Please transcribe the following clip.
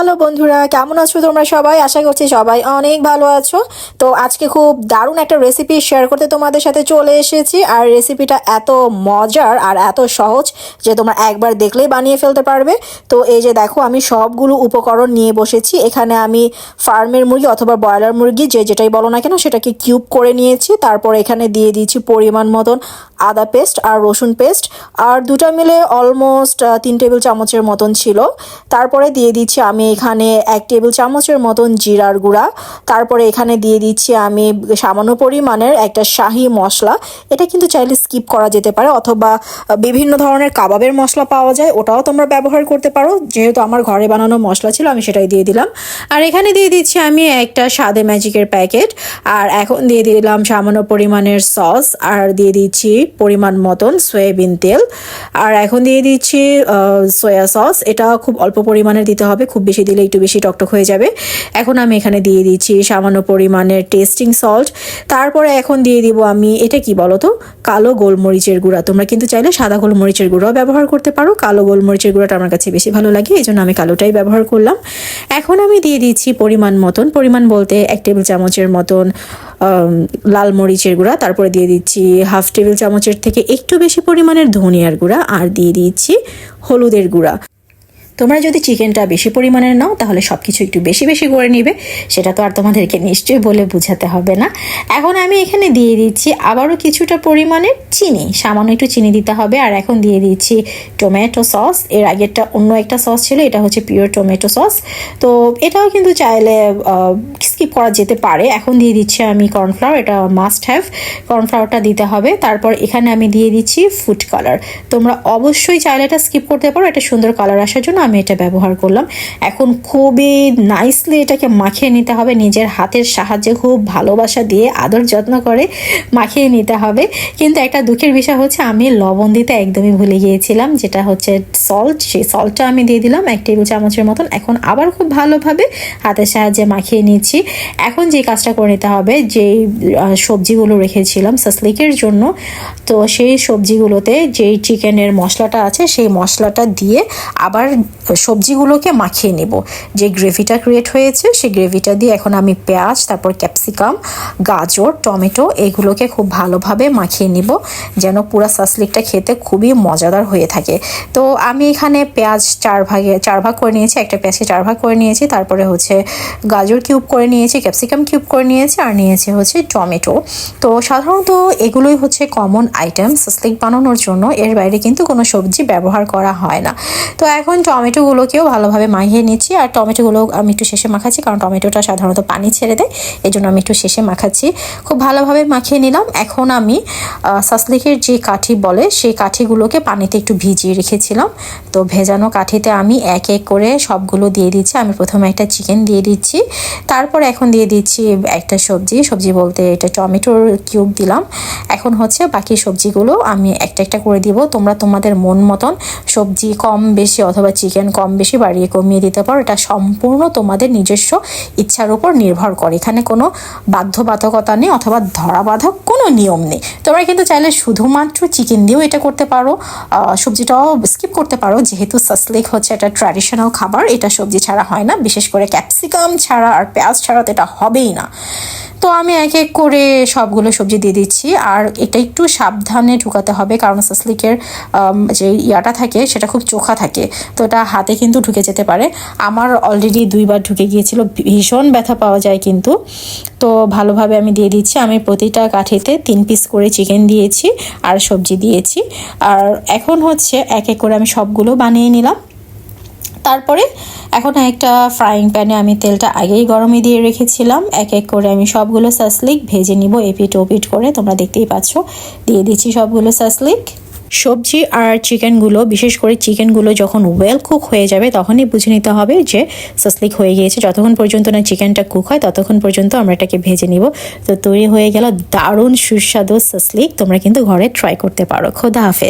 Hello বন্ধুরা, কেমন আছো তোমরা সবাই? আশা করছি সবাই অনেক ভালো আছো। তো আজকে খুব দারুণ একটা রেসিপি শেয়ার করতে তোমাদের সাথে চলে এসেছি। আর রেসিপিটা এত মজার আর এত সহজ যে তোমরা একবার দেখলেই বানিয়ে ফেলতে পারবে। তো এই যে দেখো, আমি সবগুলো উপকরণ নিয়ে বসেছি। এখানে আমি ফার্মের মুরগি অথবা ব্রয়লার মুরগি, যে যেটাই বলো না কেন, সেটাকে কিউব করে নিয়েছি। তারপর এখানে দিয়ে দিয়েছি পরিমাণ মতন আদা পেস্ট আর রসুন পেস্ট আর দুটা মিলে অলমোস্ট তিন টেবিল চামচের মতন ছিল। তারপরে দিয়ে দিচ্ছি আমি এখানে এক টেবিল চামচের মতন জিরার গুঁড়া। তারপরে এখানে দিয়ে দিচ্ছি আমি সামান্য পরিমাণের একটা শাহি মশলা। এটা কিন্তু চাইলে স্কিপ করা যেতে পারে অথবা বিভিন্ন ধরনের কাবাবের মশলা পাওয়া যায়, ওটাও তোমরা ব্যবহার করতে পারো। যেহেতু আমার ঘরে বানানো মশলা ছিল, আমি সেটাই দিয়ে দিলাম। আর এখানে দিয়ে দিচ্ছি আমি একটা সাদে ম্যাজিকের প্যাকেট। আর এখন দিয়ে দিলাম সামান্য পরিমাণের সস। আর দিয়ে দিচ্ছি পরিমাণ মতন সয়াবিন তেল। আর এখন দিয়ে দিচ্ছি সয়া সস। এটা খুব অল্প পরিমাণের দিতে হবে, খুব বেশি দিলে একটু বেশি টকটক হয়ে যাবে। এখন আমি এখানে দিয়ে দিচ্ছি সামান্য পরিমাণের টেস্টিং সল্ট তারপরে এখন দিয়ে দিব আমি, এটা কি বলো তো কালো গোলমরিচের গুঁড়া। তোমরা কিন্তু চাইলে সাদা গোলমরিচের গুঁড়াও ব্যবহার করতে পারো। কালো গোলমরিচের গুঁড়াটা আমার কাছে বেশি ভালো লাগে এই জন্য আমি কালোটাই ব্যবহার করলাম। এখন আমি দিয়ে দিচ্ছি পরিমাণ মতন, পরিমাণ বলতে এক টেবিল চামচের মতন লাল মরিচের গুঁড়া। তারপরে দিয়ে দিচ্ছি হাফ টেবিল চামচের থেকে একটু বেশি পরিমাণের ধনিয়ার গুঁড়া। আর দিয়ে দিচ্ছি হলুদের গুঁড়া। তোমরা যদি চিকেনটা বেশি পরিমাণে নাও, তাহলে সব কিছু একটু বেশি বেশি করে নিবে। সেটা তো আর তোমাদেরকে নিশ্চয়ই বলে বুঝাতে হবে না। এখন আমি এখানে দিয়ে দিচ্ছি আবারও কিছুটা পরিমাণে চিনি। সামান্য একটু চিনি দিতে হবে। আর এখন দিয়ে দিচ্ছি টমেটো সস। এর আগেরটা অন্য একটা সস ছিল, এটা হচ্ছে পিওর টমেটো সস তো এটাও কিন্তু চাইলে স্কিপ করা যেতে পারে। এখন দিয়ে দিচ্ছি আমি কর্নফ্লাওয়ার এটা মাস্ট হ্যাভ কর্নফ্লাওয়ারটা দিতে হবে। তারপর এখানে আমি দিয়ে দিচ্ছি ফুড কালার তোমরা অবশ্যই চাইলে এটা স্কিপ করতে পারো। এটা সুন্দর কালার আসার জন্য আমি এটা ব্যবহার করলাম। এখন খুবই নাইসলি এটাকে মাখিয়ে নিতে হবে। নিজের হাতের সাহায্যে খুব ভালোবাসা দিয়ে, আদর যত্ন করে মাখিয়ে নিতে হবে। কিন্তু একটা দুঃখের বিষয় হচ্ছে, আমি লবণ দিতে একদমই ভুলে গিয়েছিলাম, যেটা হচ্ছে সল্ট সেই সল্টটা আমি দিয়ে দিলাম, এক টেবিল চামচের মতন। এখন আবার খুব ভালোভাবে হাতের সাহায্যে মাখিয়ে নিচ্ছি। এখন যে কাজটা করে নিতে হবে আহ, সবজিগুলো রেখেছিলাম সাসলিকের জন্য তো সেই সবজিগুলোতে যেই চিকেনের মশলাটা আছে সেই মশলাটা দিয়ে আবার সবজিগুলোকে মাখিয়ে নেব। যে গ্রেভিটা ক্রিয়েট হয়েছে সেই গ্রেভিটা দিয়ে এখন আমি পেঁয়াজ তারপর ক্যাপসিকাম গাজর টমেটো এগুলোকে খুব ভালোভাবে মাখিয়ে নিব যেন পুরো সাসলিকটা খেতে খুবই মজাদার হয়ে থাকে। তো আমি এখানে পেঁয়াজ চার ভাগে চার ভাগ করে নিয়েছি একটা পেঁয়াজকে চার ভাগ করে নিয়েছি তারপরে হচ্ছে গাজর কিউব করে নিয়েছি ক্যাপসিকাম কিউব করে নিয়েছি আর নিয়েছি হচ্ছে টমেটো। তো সাধারণত এগুলোই হচ্ছে কমন আইটেম সাসলিক বানানোর জন্য। এর বাইরে কিন্তু কোনো সবজি ব্যবহার করা হয় না। তো এখন টমেটোগুলোকেও ভালোভাবে মাখিয়ে নিচ্ছি। আর টমেটোগুলো আমি একটু শেষে মাখাচ্ছি, কারণ টমেটোটা সাধারণত পানি ছেড়ে দেয় এই জন্য আমি একটু শেষে মাখাচ্ছি। খুব ভালোভাবে মাখিয়ে নিলাম। এখন আমি সাসলিকের যে কাঠি বলে, সেই কাঠিগুলোকে পানিতে একটু ভিজিয়ে রেখেছিলাম। তো ভেজানো কাঠিতে আমি এক এক করে সবগুলো দিয়ে দিচ্ছি। আমি প্রথমে একটা চিকেন দিয়ে দিচ্ছি। তারপর এখন দিয়ে দিচ্ছি একটা সবজি। সবজি বলতে এটা টমেটোর কিউব দিলাম। এখন হচ্ছে বাকি সবজিগুলো আমি একটা একটা করে দিব। তোমরা তোমাদের মন মতন সবজি কম বেশি অথবা চিকেন কম বেশি বাড়িয়ে কমিয়ে দিতে পারো। এটা সম্পূর্ণ তোমাদের নিজস্ব ইচ্ছার উপর নির্ভর করে। এখানে কোনো বাধ্যবাধকতা নেই অথবা ধরাবাধক কোনো নিয়ম নেই। তোমরা কিন্তু চাইলে শুধুমাত্র চিকেন দিয়েও এটা করতে পারো। সবজিটাও স্কিপ করতে পারো। যেহেতু সাসলিক হচ্ছে একটা ট্র্যাডিশনাল খাবার, এটা সবজি ছাড়া হয় না। বিশেষ করে ক্যাপসিকাম ছাড়া আর পেঁয়াজ ছাড়া তো এটা হবেই না। তো আমি এক এক করে সবগুলো সবজি দিয়ে দিচ্ছি, আর এটা একটু সাবধানে ঢুকাতে হবে, কারণ সাসলিকের যে ইয়াটা থাকে, সেটা খুব চোখা থাকে। তো এটা হাতে কিন্তু ঢুকে যেতে পারে। আমার অলরেডি দুইবার ঢুকে গিয়েছিল, ভীষণ ব্যথা পাওয়া যায় কিন্তু। তো ভালোভাবে আমি দিয়ে দিচ্ছি, আমি প্রতিটা কাঠিতে তিন পিস করে চিকেন দিয়েছি, আর সবজি দিয়েছি। আর এখন হচ্ছে এক এক করে আমি সবগুলো বানিয়ে নিলাম। তারপরে এখন একটা ফ্রাইং প্যানে আমি তেলটা আগেই গরমে দিয়ে রেখেছিলাম। এক এক করে আমি সবগুলো সাসলিক ভেজে নিব এপিট ওপিট করে। তোমরা দেখতেই পাচ্ছ, দিয়ে দিচ্ছি সবগুলো সাসলিক সবজি আর চিকেনগুলো, বিশেষ করে চিকেনগুলো যখন ওয়েল কুক হয়ে যাবে, তখনই বুঝে নিতে হবে যে সাসলিক হয়ে গিয়েছে। যতক্ষণ পর্যন্ত না চিকেনটা কুক হয়, ততক্ষণ পর্যন্ত আমরা এটাকে ভেজে নিব। তো তৈরি হয়ে গেল দারুণ সুস্বাদু সাসলিক তোমরা কিন্তু ঘরে ট্রাই করতে পারো। খোদা হাফেজ।